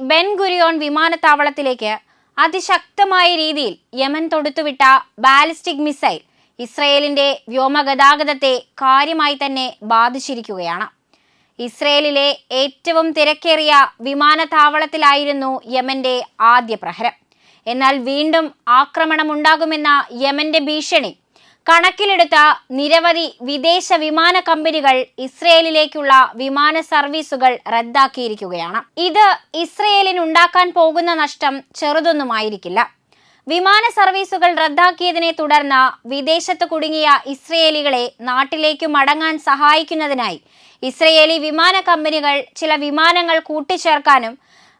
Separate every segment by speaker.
Speaker 1: Ben Gurion വിമാനത്താവളത്തിലേക്ക് അതിശക്തമായ രീതിയിൽ യമൻ തൊടുത്തുവിട്ട ബാലിസ്റ്റിക് മിസൈൽ ഇസ്രയേലിന്റെ വ്യോമഗതാഗതത്തെ കാര്യമായി തന്നെ ബാധിച്ചിരിക്കുകയാണ്. ഇസ്രയേലിലെ ഏറ്റവും തിരക്കേറിയ വിമാനത്താവളത്തിലായിരുന്നു യമന്റെ ആദ്യ പ്രഹരം. എന്നാൽ വീണ്ടും ആക്രമണമുണ്ടാകുമെന്ന യമന്റെ ഭീഷണി കണക്കിലെടുത്ത നിരവധി വിദേശ വിമാന കമ്പനികൾ ഇസ്രയേലിലേക്കുള്ള വിമാന സർവീസുകൾ റദ്ദാക്കിയിരിക്കുകയാണ്. ഇത് ഇസ്രയേലിനുണ്ടാക്കാൻ പോകുന്ന നഷ്ടം ചെറുതൊന്നുമായിരിക്കില്ല. വിമാന സർവീസുകൾ റദ്ദാക്കിയതിനെ തുടർന്ന് വിദേശത്ത് കുടുങ്ങിയ ഇസ്രയേലികളെ നാട്ടിലേക്ക് മടങ്ങാൻ സഹായിക്കുന്നതിനായി ഇസ്രയേലി വിമാന കമ്പനികൾ ചില വിമാനങ്ങൾ കൂട്ടിച്ചേർക്കാനും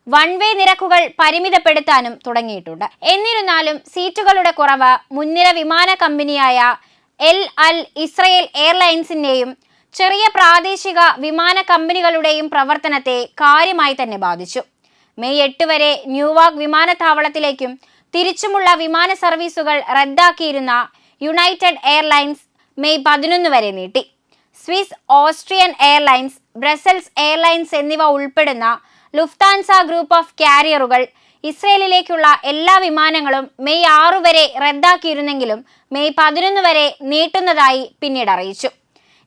Speaker 1: വൺ വേ നിരക്കുകൾ പരിമിതപ്പെടുത്താനും തുടങ്ങിയിട്ടുണ്ട്. എന്നിരുന്നാലും സീറ്റുകളുടെ കുറവ് മുൻനിര വിമാന കമ്പനിയായ എൽ അൽ ഇസ്രയേൽ എയർലൈൻസിന്റെയും ചെറിയ പ്രാദേശിക വിമാന കമ്പനികളുടെയും പ്രവർത്തനത്തെ കാര്യമായി തന്നെ ബാധിച്ചു. മെയ് എട്ട് വരെ ന്യൂവാക് വിമാനത്താവളത്തിലേക്കും തിരിച്ചുമുള്ള വിമാന സർവീസുകൾ റദ്ദാക്കിയിരുന്ന യുണൈറ്റഡ് എയർലൈൻസ് മെയ് പതിനൊന്ന് വരെ നീട്ടി. Swiss Austrian Airlines Brussels Airlines എന്നിവ ഉൾപ്പെടുന്ന ലുഫ്താൻസ ഗ്രൂപ്പ് ഓഫ് കാരിയറുകൾ ഇസ്രയേലിലേക്കുള്ള എല്ലാ വിമാനങ്ങളും മെയ് ആറു വരെ റദ്ദാക്കിയിരുന്നെങ്കിലും മെയ് പതിനൊന്ന് വരെ നീട്ടുന്നതായി പിന്നീട് അറിയിച്ചു.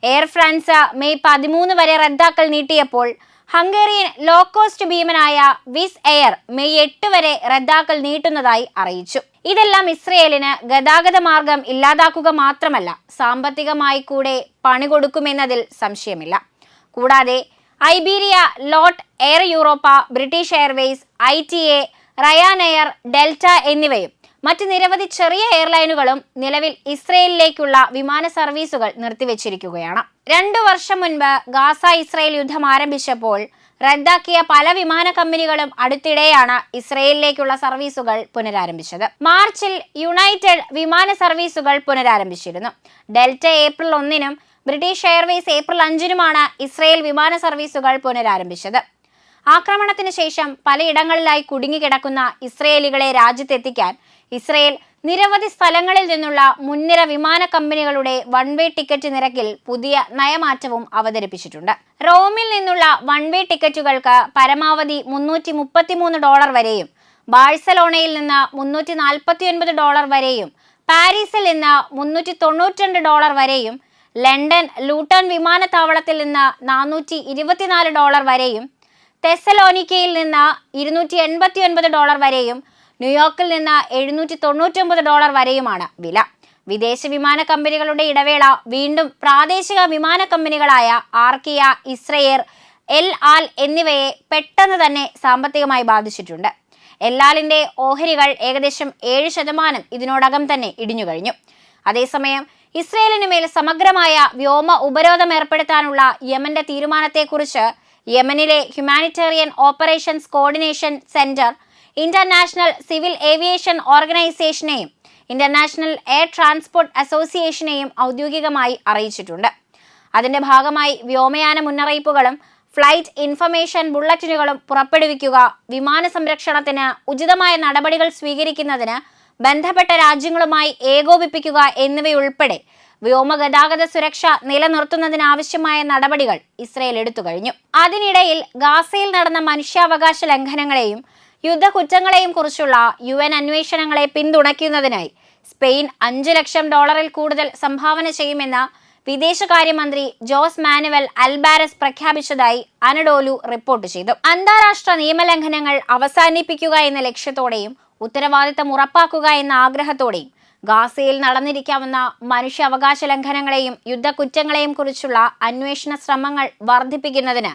Speaker 1: എയർ ഫ്രാൻസ് മെയ് പതിമൂന്ന് വരെ റദ്ദാക്കൽ നീട്ടിയപ്പോൾ ഹംഗേറിയൻ ലോ കോസ്റ്റ് ഭീമനായ വിസ് എയർ മെയ് എട്ട് വരെ റദ്ദാക്കൽ നീട്ടുന്നതായി അറിയിച്ചു. ഇതെല്ലാം ഇസ്രയേലിന് ഗതാഗത മാർഗം ഇല്ലാതാക്കുക മാത്രമല്ല സാമ്പത്തികമായി കൂടെ പണി കൊടുക്കുമെന്നതിൽ സംശയമില്ല. കൂടാതെ Iberia LOT air Europa British Airways I T A Ryanair Delta എന്നിവയും മറ്റ് നിരവധി ചെറിയ എയർലൈനുകളും നിലവിൽ ഇസ്രയേലിലേക്കുള്ള വിമാന സർവീസുകൾ നിർത്തിവച്ചിരിക്കുകയാണ്. രണ്ടു വർഷം മുൻപ് ഗാസ ഇസ്രയേൽ യുദ്ധം ആരംഭിച്ചപ്പോൾ റദ്ദാക്കിയ പല വിമാന കമ്പനികളും അടുത്തിടെയാണ് ഇസ്രയേലിലേക്കുള്ള സർവീസുകൾ പുനരാരംഭിച്ചത്. മാർച്ചിൽ യുണൈറ്റഡ് വിമാന സർവീസുകൾ പുനരാരംഭിച്ചിരുന്നു. ഡെൽറ്റ ഏപ്രിൽ ഒന്നിനും ബ്രിട്ടീഷ് എയർവേസ് ഏപ്രിൽ അഞ്ചിനുമാണ് ഇസ്രയേൽ വിമാന സർവീസുകൾ പുനരാരംഭിച്ചത്. ആക്രമണത്തിന് ശേഷം പലയിടങ്ങളിലായി കുടുങ്ങിക്കിടക്കുന്ന ഇസ്രയേലികളെ രാജ്യത്തെത്തിക്കാൻ ഇസ്രയേൽ നിരവധി സ്ഥലങ്ങളിൽ നിന്നുള്ള മുൻനിര വിമാന കമ്പനികളുടെ വൺ വേ ടിക്കറ്റ് നിരക്കിൽ പുതിയ നയമാറ്റവും അവതരിപ്പിച്ചിട്ടുണ്ട്. റോമിൽ നിന്നുള്ള വൺ വേ ടിക്കറ്റുകൾക്ക് പരമാവധി മുന്നൂറ്റി മുപ്പത്തിമൂന്ന് ഡോളർ വരെയും ബാഴ്സലോണയിൽ നിന്ന് മുന്നൂറ്റി നാൽപ്പത്തി ഒൻപത് ഡോളർ വരെയും പാരീസിൽ നിന്ന് മുന്നൂറ്റി തൊണ്ണൂറ്റിരണ്ട് ഡോളർ വരെയും ലണ്ടൻ ലൂട്ടൺ വിമാനത്താവളത്തിൽ നിന്ന് നാനൂറ്റി ഇരുപത്തിനാല് ഡോളർ വരെയും തെസലോനിക്കയിൽ നിന്ന് ഇരുന്നൂറ്റി എൺപത്തി ഒൻപത് ഡോളർ വരെയും ന്യൂയോർക്കിൽ നിന്ന് എഴുന്നൂറ്റി തൊണ്ണൂറ്റൊമ്പത് ഡോളർ വരെയുമാണ് വില. വിദേശ വിമാന കമ്പനികളുടെ ഇടവേള വീണ്ടും പ്രാദേശിക വിമാന കമ്പനികളായ ആർക്കിയ ഇസ്രയേർ എൽ ആൽ എന്നിവയെ പെട്ടെന്ന് തന്നെ സാമ്പത്തികമായി ബാധിച്ചിട്ടുണ്ട്. എല്ലാലിന്റെ ഓഹരികൾ ഏകദേശം ഏഴ് ശതമാനം ഇതിനോടകം തന്നെ ഇടിഞ്ഞു കഴിഞ്ഞു അതേസമയം ഇസ്രയേലിനു മേൽ സമഗ്രമായ വ്യോമ ഉപരോധം ഏർപ്പെടുത്താനുള്ള യമന്റെ തീരുമാനത്തെക്കുറിച്ച് യമനിലെ humanitarian operations coordination centre international civil aviation ഓർഗനൈസേഷനെയും international air transport അസോസിയേഷനെയും ഔദ്യോഗികമായി അറിയിച്ചിട്ടുണ്ട്. അതിന്റെ ഭാഗമായി വ്യോമയാന മുന്നറിയിപ്പുകളും ഫ്ലൈറ്റ് ഇൻഫർമേഷൻ ബുള്ളറ്റിനുകളും പുറപ്പെടുവിക്കുക വിമാന സംരക്ഷണത്തിന് ഉചിതമായ നടപടികൾ സ്വീകരിക്കുന്നതിന് ബന്ധപ്പെട്ട രാജ്യങ്ങളുമായി ഏകോപിപ്പിക്കുക എന്നിവയുൾപ്പെടെ വ്യോമഗതാഗത സുരക്ഷ നിലനിർത്തുന്നതിനാവശ്യമായ നടപടികൾ ഇസ്രയേൽ എടുത്തു കഴിഞ്ഞു. അതിനിടയിൽ ഗാസയിൽ നടന്ന മനുഷ്യാവകാശ ലംഘനങ്ങളെയും യുദ്ധകുറ്റങ്ങളെയും കുറിച്ചുള്ള യു എൻ അന്വേഷണങ്ങളെ പിന്തുണയ്ക്കുന്നതിനായി സ്പെയിൻ അഞ്ചു ലക്ഷം ഡോളറിൽ കൂടുതൽ സംഭാവന ചെയ്യുമെന്ന് വിദേശകാര്യമന്ത്രി ജോസ് മാനുവൽ അൽബാരസ് പ്രഖ്യാപിച്ചതായി അനഡോലു റിപ്പോർട്ട് ചെയ്തു. അന്താരാഷ്ട്ര നിയമലംഘനങ്ങൾ അവസാനിപ്പിക്കുക എന്ന ലക്ഷ്യത്തോടെയും ഉത്തരവാദിത്തം ഉറപ്പാക്കുക എന്ന ആഗ്രഹത്തോടെയും ഗാസയിൽ നടന്നിരിക്കാവുന്ന മനുഷ്യാവകാശ ലംഘനങ്ങളെയും യുദ്ധക്കുറ്റങ്ങളെയും കുറിച്ചുള്ള അന്വേഷണ ശ്രമങ്ങൾ വർദ്ധിപ്പിക്കുന്നതിന്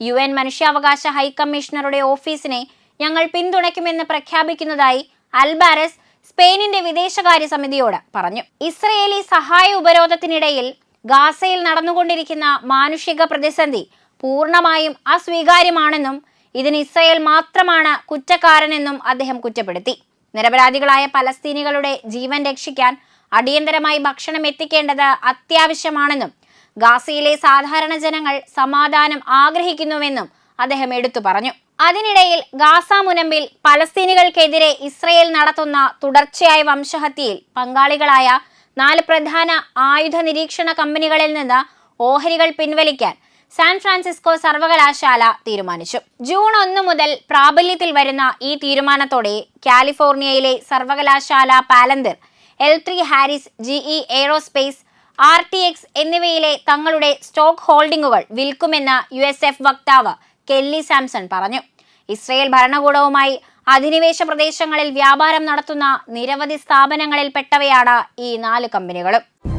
Speaker 1: യു എൻ മനുഷ്യാവകാശ ഹൈക്കമ്മീഷണറുടെ ഓഫീസിനെ ഞങ്ങൾ പിന്തുണയ്ക്കുമെന്ന് പ്രഖ്യാപിക്കുന്നതായി അൽബാരസ് സ്പെയിനിന്റെ വിദേശകാര്യ സമിതിയോട് പറഞ്ഞു. ഇസ്രയേലി സഹായ ഉപരോധത്തിനിടയിൽ ഗാസയിൽ നടന്നുകൊണ്ടിരിക്കുന്ന മാനുഷിക പ്രതിസന്ധി പൂർണമായും അസ്വീകാര്യമാണെന്നും ഇതിന് ഇസ്രയേൽ മാത്രമാണ് കുറ്റക്കാരനെന്നും അദ്ദേഹം കുറ്റപ്പെടുത്തി. നിരപരാധികളായ പലസ്തീനികളുടെ ജീവൻ രക്ഷിക്കാൻ അടിയന്തരമായി ഭക്ഷണം എത്തിക്കേണ്ടത് അത്യാവശ്യമാണെന്നും ഗാസയിലെ സാധാരണ ജനങ്ങൾ സമാധാനം ആഗ്രഹിക്കുന്നുവെന്നും അദ്ദേഹം എടുത്തു പറഞ്ഞു. അതിനിടയിൽ ഗാസ മുനമ്പിൽ പലസ്തീനികൾക്കെതിരെ ഇസ്രയേൽ നടത്തുന്ന തുടർച്ചയായ വംശഹത്യയിൽ പങ്കാളികളായ നാല് പ്രധാന ആയുധ നിരീക്ഷണ കമ്പനികളിൽ നിന്ന് ഓഹരികൾ പിൻവലിക്കാൻ സാൻ ഫ്രാൻസിസ്കോ സർവകലാശാല തീരുമാനിച്ചു. ജൂൺ ഒന്ന് മുതൽ പ്രാബല്യത്തിൽ വരുന്ന ഈ തീരുമാനത്തോടെ കാലിഫോർണിയയിലെ സർവകലാശാല Palantir L three Harris GE aerospace R T X എന്നിവയിലെ തങ്ങളുടെ സ്റ്റോക്ക് ഹോൾഡിംഗുകൾ വിൽക്കുമെന്ന് യു എസ് എഫ് വക്താവ് കെല്ലി സാംസൺ പറഞ്ഞു. ഇസ്രയേൽ ഭരണകൂടവുമായി അധിനിവേശ പ്രദേശങ്ങളിൽ വ്യാപാരം നടത്തുന്ന നിരവധി സ്ഥാപനങ്ങളിൽപ്പെട്ടവയാണ് ഈ നാല് കമ്പനികളും.